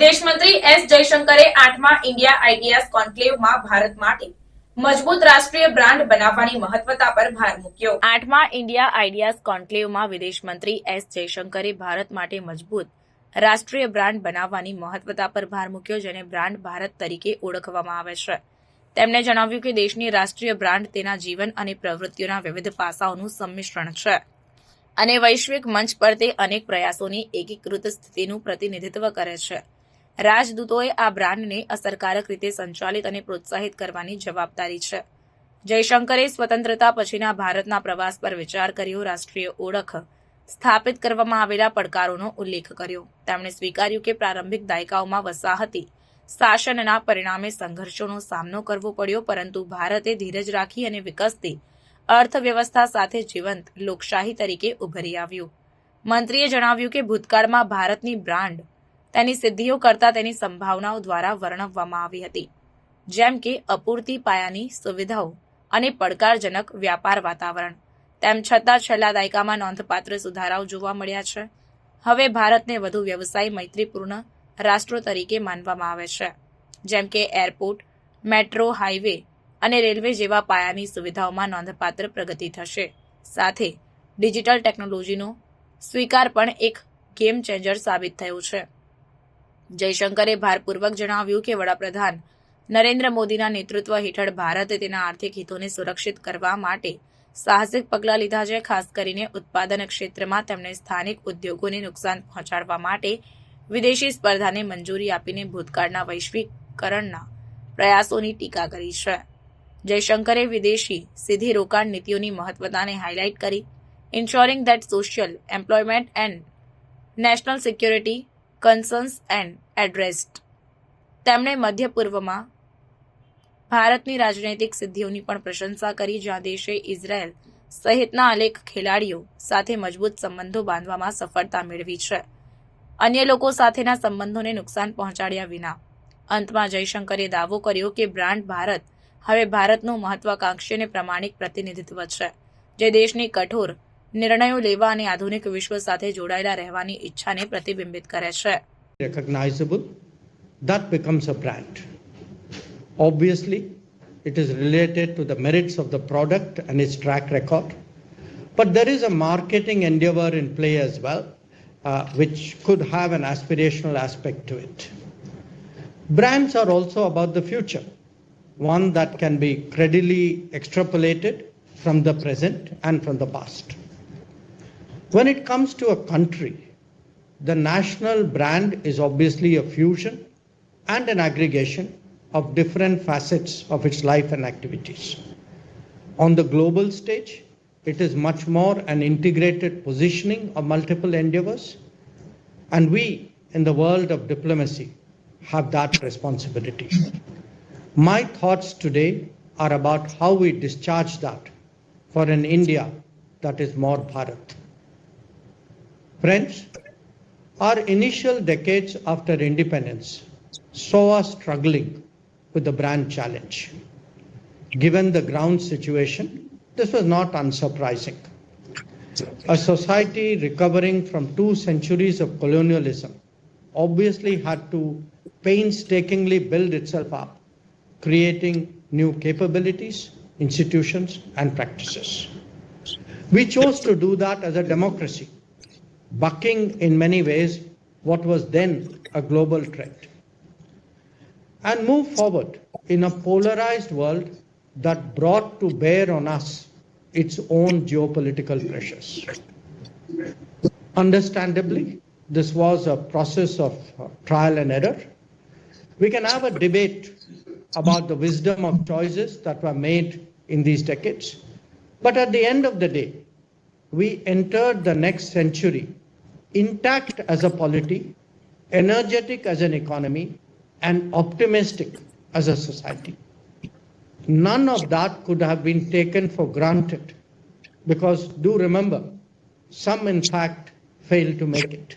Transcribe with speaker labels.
Speaker 1: વિદેશ મંત્રી એસ જયશંકરે આઠમા ઇન્ડિયા આઈડિયાસ કોન્ક્લેવમાં ભારત માટે મજબૂત રાષ્ટ્રીય બ્રાન્ડ બનાવવાની મહત્વતા પર ભાર મૂક્યો. આઠમા ઇન્ડિયા આઈડિયાઝ કોન્ક્લેવમાં વિદેશ મંત્રી એસ જયશંકરે ભારત માટે મજબૂત રાષ્ટ્રીય બ્રાન્ડ બનાવવાની મહત્વતા પર ભાર મૂક્યો, જેને બ્રાન્ડ ભારત તરીકે ઓળખવામાં આવે છે. તેમણે જણાવ્યું કે દેશની રાષ્ટ્રીય બ્રાન્ડ તેના જીવન અને પ્રવૃત્તિઓના વિવિધ પાસાઓનું સંમિશ્રણ છે અને વૈશ્વિક મંચ પર તે અનેક પ્રયાસોની એકીકૃત સ્થિતિનું પ્રતિનિધિત્વ કરે છે. રાજદૂતોએ આ બ્રાન્ડને અસરકારક રીતે સંચાલિત અને પ્રોત્સાહિત કરવાની જવાબદારી છે. જયશંકરે સ્વતંત્રતા પછીના ભારતના પ્રવાસ પર વિચાર કર્યો, રાષ્ટ્રીય ઓળખ સ્થાપિત કરવામાં આવેલા પડકારોનો ઉલ્લેખ કર્યો. તેમણે સ્વીકાર્યું કે પ્રારંભિક દાયકાઓમાં વસાહતી શાસનના પરિણામે સંઘર્ષોનો સામનો કરવો પડ્યો, પરંતુ ભારતે ધીરજ રાખી અને વિકસતી અર્થવ્યવસ્થા સાથે જીવંત લોકશાહી તરીકે ઉભરી આવ્યું. મંત્રીએ જણાવ્યું કે ભૂતકાળમાં ભારતની બ્રાન્ડ તેની સિદ્ધિઓ કરતાં તેની સંભાવનાઓ દ્વારા વર્ણવવામાં આવી હતી. જેમ કે, અપૂરતી પાયાની સુવિધાઓ અને પડકારજનક વ્યાપાર વાતાવરણ. તેમ છતાં છેલ્લા દાયકામાં નોંધપાત્ર સુધારાઓ જોવા મળ્યા છે. હવે ભારતને વધુ વ્યવસાય મૈત્રીપૂર્ણ રાષ્ટ્રો તરીકે માનવામાં આવે છે. જેમ કે, એરપોર્ટ, મેટ્રો, હાઈવે અને રેલવે જેવા પાયાની સુવિધાઓમાં નોંધપાત્ર પ્રગતિ થશે. સાથે, ડિજિટલ ટેકનોલોજીનો સ્વીકાર પણ એક ગેમ ચેન્જર સાબિત થયું છે. જયશંકરે ભારપૂર્વક જણાવ્યું કે વડાપ્રધાન નરેન્દ્ર મોદીના નેતૃત્વ હેઠળ ભારતે તેના આર્થિક હિતોને સુરક્ષિત કરવા માટે સાહસિક પગલાં લીધા છે. ખાસ કરીને ઉત્પાદન ક્ષેત્રમાં તેમણે સ્થાનિક ઉદ્યોગોને નુકસાન પહોંચાડવા માટે વિદેશી સ્પર્ધાને મંજૂરી આપીને ભૂતકાળના વૈશ્વિકરણના પ્રયાસોની ટીકા કરી છે. જયશંકરે વિદેશી સીધી રોકાણ નીતિઓની મહત્વતાને હાઇલાઇટ કરી insuring that social employment and national security concerns and addressed તેમણે મધ્ય પૂર્વમાં ભારતની રાજનૈતિક સિદ્ધિઓની પણ પ્રશંસા કરી, જ્યાં દેશે ઇઝરાયલ સહિતના અનેક ખેલાડીઓ સાથે મજબૂત સંબંધો બાંધવામાં સફળતા મેળવી છે. અન્ય લોકો સાથેના સંબંધોને નુકસાન પહોંચાડ્યા વિના. અંતમાં જયશંકરે દાવો કર્યો કે બ્રાન્ડ ભારત હવે ભારતનું મહત્વાકાંક્ષી અને પ્રમાણિક પ્રતિનિધિત્વ છે, જે દેશની કઠોર નિર્ણયો લેવા અને આધુનિક વિશ્વ સાથે જોડાયેલા રહેવાની ઈચ્છાને પ્રતિબિંબિત કરે છે
Speaker 2: recognizable, that becomes a brand. Obviously, it is related to the merits of the product and its track record. But there is a marketing endeavor in play as well, uh, which could have an aspirational aspect to it. Brands are also about the future, one that can be credibly extrapolated from the present and from the past. When it comes to a country, the national brand is obviously a fusion and an aggregation of different facets of its life and activities. On the global stage, it is much more an integrated positioning of multiple endeavors, and we in the world of diplomacy have that responsibility. My thoughts today are about how we discharge that for an India that is more Bharat. Friends, our initial decades after independence saw us struggling with the brand challenge. Given the ground situation, this was not unsurprising. A society recovering from two centuries of colonialism obviously had to painstakingly build itself up, creating new capabilities, institutions, and practices. We chose to do that as a democracy bucking in many ways what was then a global trend. And move forward in a polarized world that brought to bear on us its own geopolitical pressures. Understandably, this was a process of uh, trial and error. We can have a debate about the wisdom of choices that were made in these decades. But at the end of the day, we entered the next century intact as a polity, energetic as an economy, and optimistic as a society. None of that could have been taken for granted because, do remember, some in fact failed to make it.